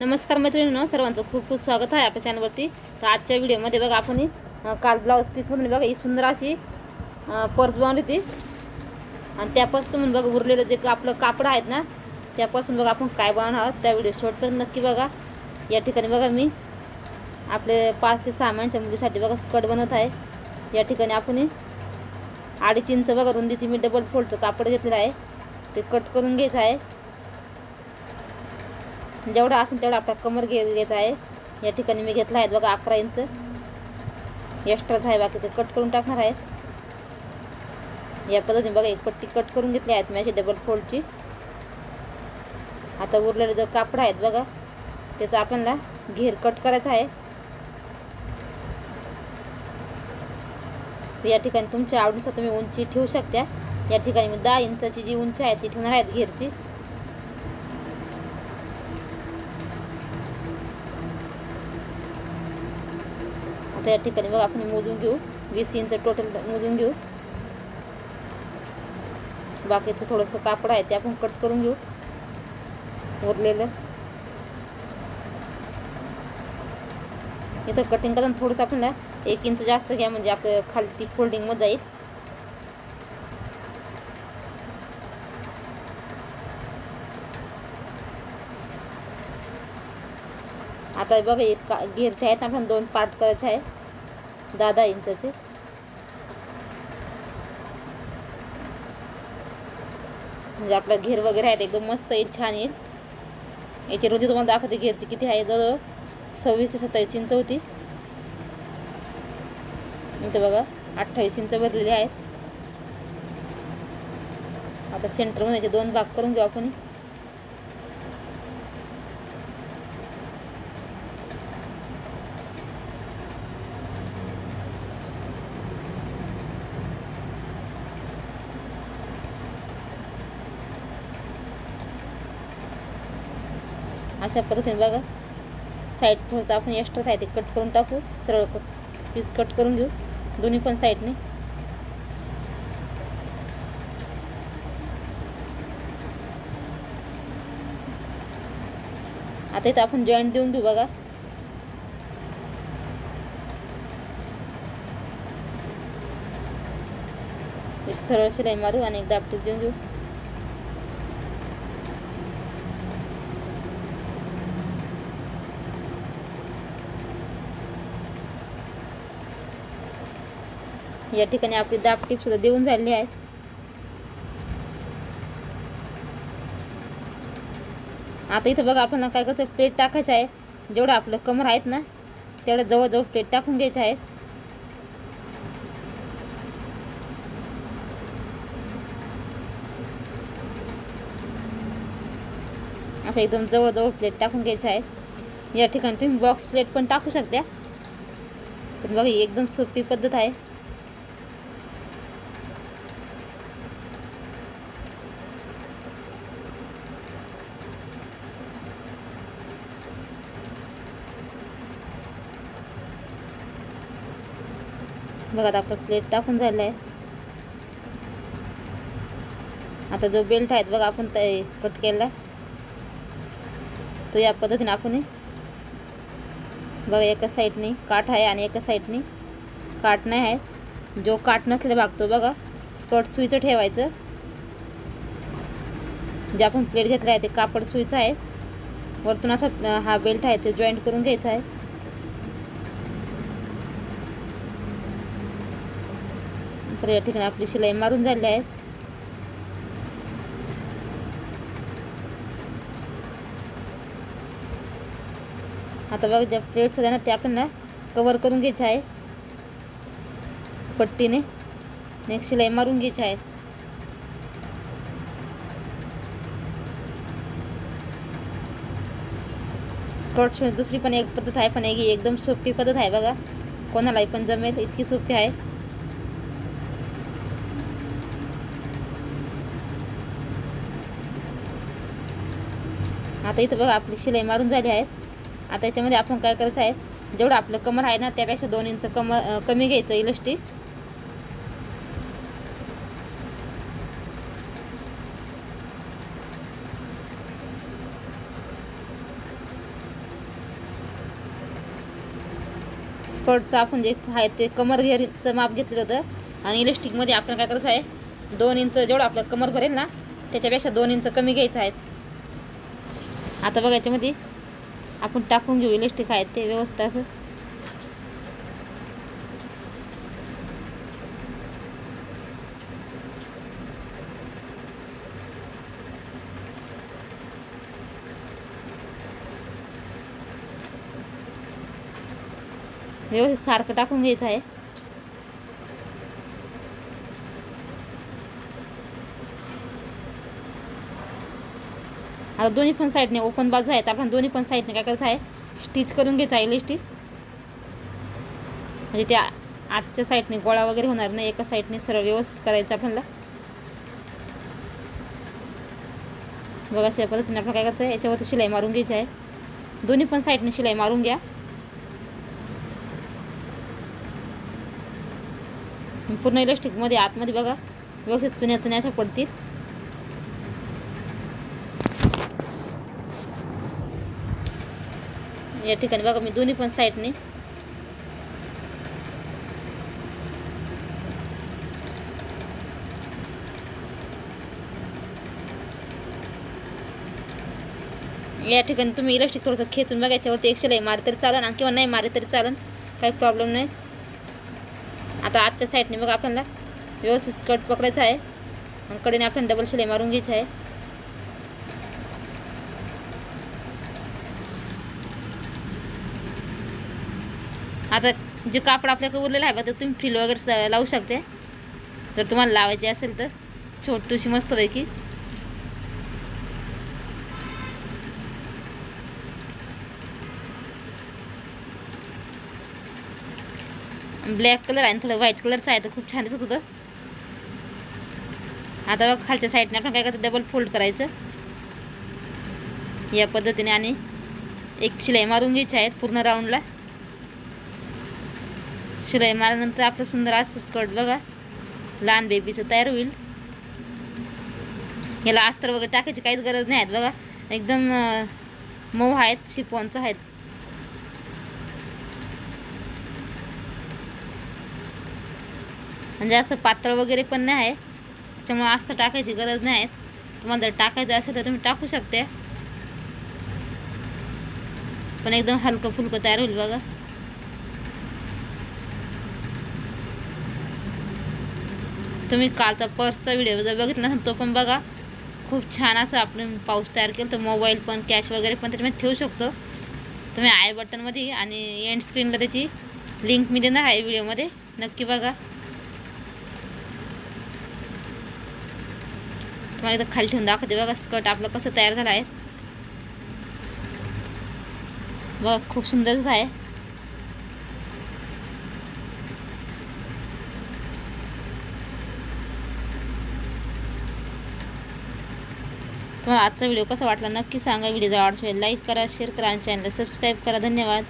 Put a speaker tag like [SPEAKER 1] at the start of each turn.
[SPEAKER 1] नमस्कार मैत्रिणींनो सर्वांचं खूप खूप स्वागत आहे आपल्या चॅनलवरती तर आजच्या व्हिडिओमध्ये बघा आपण काल ब्लाऊज पीसमधून बघा ही सुंदर अशी पर्स बनवली होती. आणि त्यापासून बघा उरलेलं जे आपलं कापड आहेत ना त्यापासून बघा आपण काय बनवणार आहोत. त्या व्हिडिओ शॉर्टपर्यंत नक्की बघा. या ठिकाणी बघा मी आपले पाच ते सहा महिन्याच्या मुलीसाठी बघा स्कर्ट बनवत आहे. या ठिकाणी आपण अडीच इंच बघा रुंदीची मी डबल फोल्डचं कापड घेतलेलं आहे. ते कट करून घ्यायचं आहे. जेवढा असेल तेवढा आपला कमर घे घ्यायचा आहे. या ठिकाणी मी घेतला आहे बघा अकरा इंच. एक्स्ट्राच आहे बाकीचं कट करून टाकणार आहे. या पद्धतीने बघा एक पट्टी कट करून घेतली आहेत मी अशी डबल फोल्डची आता उरलेले जो कापड आहेत बघा त्याचा आपल्याला घेर कट करायचा आहे. या ठिकाणी तुमच्या आवडीनुसार तुम्ही उंची ठेवू शकता. या ठिकाणी मी दहा इंचाची जी उंची आहे ती ठेवणार आहेत घेरची. आता या ठिकाणी बघा आपण मोजून घेऊ. वीस इंच टोटल मोजून घेऊ. बाकीचं थोडंसं कापड आहे ते आपण कट करून घेऊ. उरलेलं. इथं कटिंग करताना थोडंसं आपण एक इंच जास्त घ्या म्हणजे आपलं खालती फोल्डिंगमध्ये जाईल. आता बघा एक का घेरचे आहेत आपण दोन पाठ करायचे आहे. दहा दहा इंचाचे म्हणजे आपला घेर वगैरे आहेत एकदम मस्त येईल छान येईल याची रुंदी तुम्हाला दाखवते घेरची किती आहे जवळ सव्वीस ते सत्तावीस इंच होती. इथं बघा अठ्ठावीस इंच भरलेली आहेत. आता सेंटरमध्ये याचे दोन भाग करून घेऊ आपण. अशा पद्धतीने बघा. साईड थोडंसं आपण एक्स्ट्रा साईड कट करून टाकू. सरळ कट पीस कट करून घेऊ. दोन्ही पण साईडने आता इथं आपण जॉईंट देऊन देऊ बघा. एक सरळ शिलाई मारू आणि एक दापटीत देऊन देऊ. या ठिकाणी आपली दाब टीप सुद्धा देऊन झालेली आहे आता इथं बघा आपल्याला काय करायचं प्लेट टाकायचं आहे. जेवढं आपलं कमर आहेत ना तेवढं जवळजवळ प्लेट टाकून घ्यायचं आहे. असं एकदम जवळजवळ प्लेट टाकून घ्यायचं आहे. या ठिकाणी तुम्ही बॉक्स प्लेट पण टाकू शकता. पण बघा एकदम सोपी पद्धत आहे. बघा आता आपलं प्लेट टाकून झालं आहे आता जो बेल्ट आहेत बघा आपण ते कट केला तो या पद्धतीने आपण बघा एका साईडने काठ आहे आणि एका साईडने काठ नाही आहे. जो काठ नसलेला भाग तो बघा स्कर्ट सुईचं ठेवायचं. जे आपण प्लेट घेतलं आहे ते कापड सुईचं आहे. वरतून असा हा बेल्ट आहे ते जॉईंट करून घ्यायचा आहे. तर या ठिकाणी आपली शिलाई मारून झालेली आहे. आता बघा ज्या प्लेट्स होत्या ना त्या आपल्याला कवर करून घ्यायच्या आहे. पट्टीने. नेक्स्ट शिलाई मारून घ्यायची आहे. स्कर्ट शिवून दुसरी पण एक पद्धत आहे पण एक एकदम सोपी पद्धत आहे बघा. कोणालाही पण जमेल इतकी सोपी आहे. आता इथं बघा आपली शिलाई मारून झाली आहेत. आता याच्यामध्ये आपण काय करायचं आहे जेवढं आपलं कमर आहे ना त्यापेक्षा दोन इंच कम कमी घ्यायचं इलस्टिक स्कर्टचं आपण जे आहे ते कमर घेरीचं माप घेतलं होतं. आणि इलेक्ट्रिकमध्ये आपण काय करायचं आहे दोन इंच जेवढं आपलं कमर भरेल ना त्याच्यापेक्षा दोन इंच कमी घ्यायचं आहे. आता बघा याच्यामध्ये आपण टाकून घेऊ. इलेक्ट्रिक आहे ते व्यवस्थित असं. व्यवस्थित सारखं टाकून घ्यायचं आहे. आता दोन्ही पण साईडने ओपन बाजू आहेत आपण दोन्ही पण साईडने काय करायचं आहे? स्टिच करून घ्यायचं आहे स्टिच म्हणजे त्या आजच्या साईडने गोळा वगैरे होणार नाही. एका साईडने सरळ व्यवस्थित करायचं आपल्याला. बघा अशा पद्धतीने आपण काय करायचं आहे? याच्यावरती शिलाई मारून घ्यायची आहे. दोन्ही पण साईडने शिलाई मारून घ्या. पूर्ण इलेक्ट्रिकमध्ये आतमध्ये बघा. व्यवस्थित चुन्या चुन्या अशा पडतील. या ठिकाणी बघा मी दोन्ही पण साईडने या ठिकाणी तुम्ही इलेक्ट्रिक थोडंसं खेचून बघा याच्यावरती एक शिलाई मारे तरी चालन आणि किंवा नाही मारे तरी चालन काही प्रॉब्लेम नाही. आता आजच्या साईडने बघा आपल्याला व्यवस्थित स्कर्ट पकडायचं आहे आणि कडेने आपल्याला डबल शिलाई मारून घ्यायची आहे. आता जे कापड आपल्याकडे उरलेलं आहे बघा तर तुम्ही फ्रिल वगैरे स- लावू शकते. जर तुम्हाला लावायची असेल तर छोटूशी मस्तपैकी ब्लॅक कलर आहे आणि थोडं व्हाईट कलरचं आहे तर खूप छान दिसत होतं. आता बघ खालच्या साईडने आपण काय करायचं डबल फोल्ड करायचं. या पद्धतीने आणि एक शिलाई मारून घ्यायची आहेत पूर्ण राऊंडला शिलाई मारल्यानंतर आपलं सुंदर असतं स्कर्ट बघा. लहान बेबीचं तयार होईल. याला अस्तर वगैरे टाकायची काहीच गरज नाही आहेत बघा. एकदम मऊ आहेत शिपॉनचं आहेत. म्हणजे जास्त पातळ वगैरे पण नाही आहे. त्याच्यामुळे अस्तर टाकायची गरज नाही आहे तुम्हाला जर टाकायचं असेल तर तुम्ही टाकू शकते. पण एकदम हलकं फुलकं तयार होईल बघा. तुम्ही कालचा पर्सचा व्हिडिओ जर बघितला नसेल तो पण बघा. खूप छान असं आपण पाऊस तयार केलं तर मोबाईल पण कॅश वगैरे पण त्याच्यामध्ये ठेवू शकतो. तुम्ही आय बटनमध्ये आणि एंड स्क्रीनला त्याची लिंक मी देणार आहे व्हिडिओमध्ये. नक्की बघा. तुम्हाला इथं खाली ठेवून दाखवते बघा स्कर्ट आपलं कसं तयार झालं आहे. बघा खूप सुंदरच आहे. तुम्हाला आजचा व्हिडिओ कसा वाटला नक्की सांगा. व्हिडिओ आवडला लाईक करा शेअर करा आणि चॅनलला सबस्क्राईब करा. धन्यवाद.